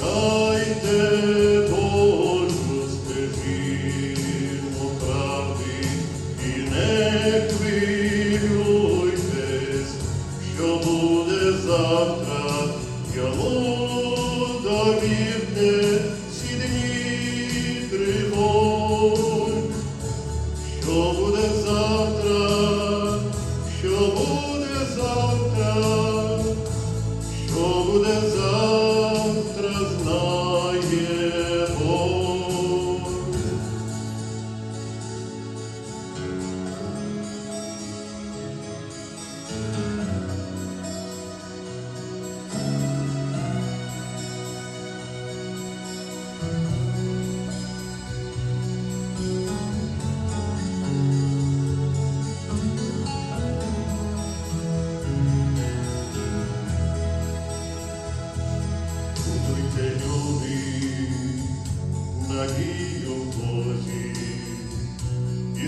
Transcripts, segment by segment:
Дайте Божу скажімо правди і не хвилюйтесь, що буде завтра, йому довірне всі дні тривог. Що буде завтра, що буде завтра.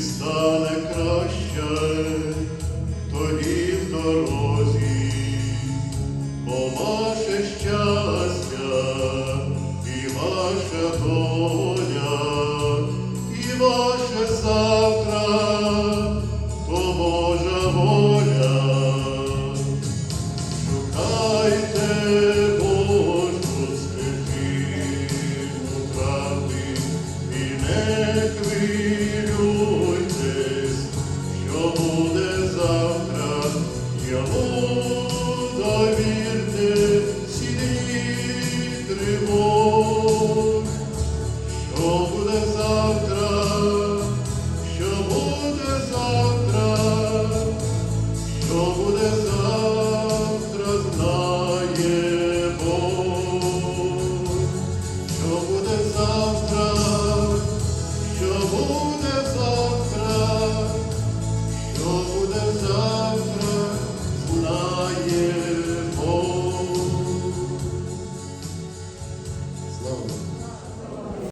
стане краще тоді в дорозі, бо ваше щастя і ваша доля, і ваше завтра, то Божа воля. Шукайте.